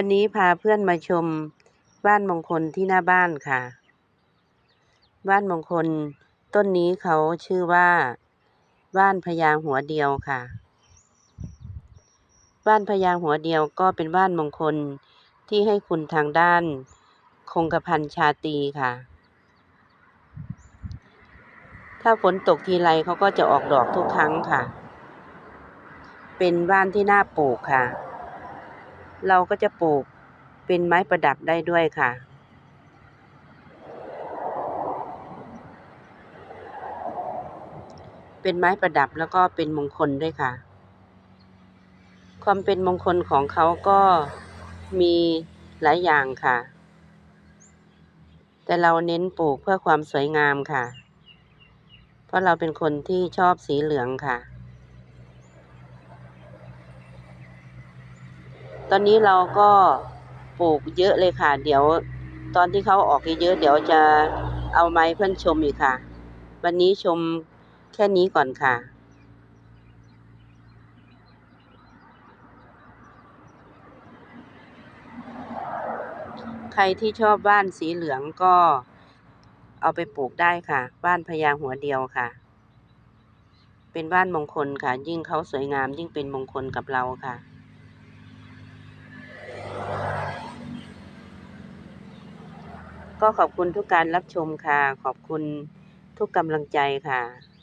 วันนี้พาเพื่อนมาชมบ้านมงคลที่หน้าบ้านค่ะบ้านมงคลต้นนี้เขาชื่อว่าบ้านพญาหัวเดียวค่ะบ้านพญาหัวเดียวก็เป็นบ้านมงคลที่ให้คุณทางด้าน คงกระพันชาตีค่ะ ถ้าฝนตกทีไรเขาก็จะออกดอกทุกครั้งค่ะ เป็นบ้านที่น่าปลูกค่ะ เราก็จะปลูกเป็นไม้ประดับได้ด้วยค่ะ เป็นไม้ประดับแล้วก็เป็นมงคลด้วยค่ะ ความเป็นมงคลของเขาก็มีหลายอย่างค่ะ แต่เราเน้นปลูกเพื่อความสวยงามค่ะ เพราะเราเป็นคนที่ชอบสีเหลืองค่ะ ตอนนี้เราก็ปลูกเยอะเลยค่ะ เดี๋ยวตอนที่เขาออกเยอะเดี๋ยวจะเอาไม้เพื่อนชมอีกค่ะ วันนี้ชมแค่นี้ก่อนค่ะใครที่ชอบบ้านสีเหลืองก็เอาไปปลูกได้ค่ะ บ้านพญาหัวเดียวค่ะ เป็นบ้านมงคลค่ะ ยิ่งเขาสวยงามยิ่งเป็นมงคลกับเราค่ะ ก็ขอบคุณทุกการรับชมค่ะ ขอบคุณทุกกำลังใจค่ะ